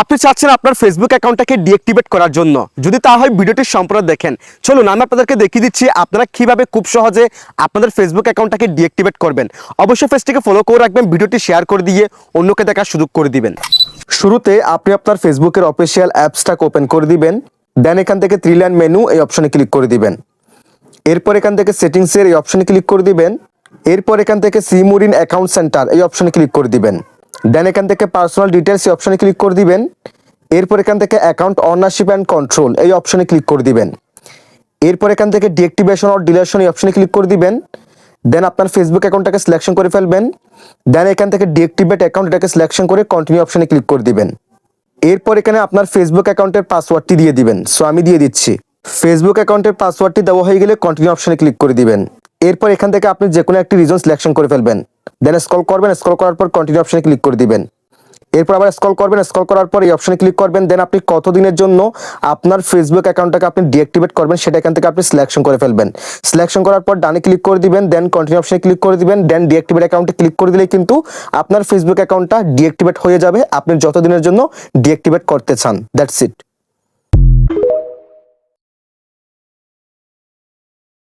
আপনি চাচ্ছেন আপনার ফেসবুক অ্যাকাউন্টটাকে ডিঅ্যাক্টিভেট করার জন্য। যদি তা হয় ভিডিওটি সম্পূর্ণ দেখেন। চলুন, আমি আপনাদেরকে দেখিয়ে দিচ্ছি আপনারা কীভাবে খুব সহজে আপনাদের ফেসবুক অ্যাকাউন্টটাকে ডিঅ্যাক্টিভেট করবেন। অবশ্যই পেজটিকে ফলো করে রাখবেন, ভিডিওটি শেয়ার করে দিয়ে অন্যকে দেখার সুযোগ করে দিবেন। শুরুতে আপনি আপনার ফেসবুকের অফিসিয়াল অ্যাপসটাকে ওপেন করে দিবেন দেন এখান থেকে থ্রি লাইন মেনু এই অপশনে ক্লিক করে দিবেন। এরপর এখান থেকে সেটিংসের এই অপশনে ক্লিক করে দিবেন, এরপর এখান থেকে সিমুরিন অ্যাকাউন্ট সেন্টার এই অপশনে ক্লিক করে দিবেন। দেন এখান থেকে পার্সোনাল ডিটেলস এই অপশনে ক্লিক করে দিবেন। এরপর এখান থেকে অ্যাকাউন্ট অনারশিপ অ্যান্ড কন্ট্রোল এই অপশনে ক্লিক করে দিবেন। এরপর এখান থেকে ডিঅ্যাক্টিভেশন অর ডিলেশন এই অপশনে ক্লিক করে দিবেন। দেন আপনার ফেসবুক অ্যাকাউন্টটাকে সিলেকশন করে ফেলবেন। দেন এখান থেকে ডিঅ্যাক্টিভেট অ্যাকাউন্ট এটাকে সিলেকশন করে কন্টিনিউ অপশনে ক্লিক করে দিবেন। এরপর এখানে আপনার ফেসবুক অ্যাকাউন্টের পাসওয়ার্ডটি দিয়ে দিবেন। সো আমি দিয়ে দিচ্ছি। ফেসবুক অ্যাকাউন্টের পাসওয়ার্ডটি দেওয়া হয়ে গেলে কন্টিনিউ অপশনে ক্লিক করে দিবেন। এরপর এখান থেকে আপনি যে কোনো একটি রিজন সিলেকশন করে ফেলবেন। দেন স্ক্রল করবেন স্ক্রল করার পর কন্টিনিউ অপশনে ক্লিক করে দিবেন। এরপর আবার স্ক্রল করবেন স্ক্রল করার পর এই অপশনে ক্লিক করবেন। দেন আপনি কতদিনের জন্য আপনার ফেসবুক অ্যাকাউন্টটাকে আপনি ডিঅ্যাক্টিভেট করবেন সেটা এখান থেকে আপনি সিলেকশন করে ফেলবেন। সিলেকশন করার পর ডানে ক্লিক করে দিবেন দেন কন্টিনিউ অপশনে ক্লিক করে দিবেন দেন ডিঅ্যাক্টিভেট অ্যাকাউন্টে ক্লিক করে দিলে কিন্তু আপনার ফেসবুক অ্যাকাউন্টটা ডিঅ্যাক্টিভেট হয়ে যাবে। আপনি যতদিনের জন্য ডিঅ্যাক্টিভেট করতে চান দ্যাটস ইট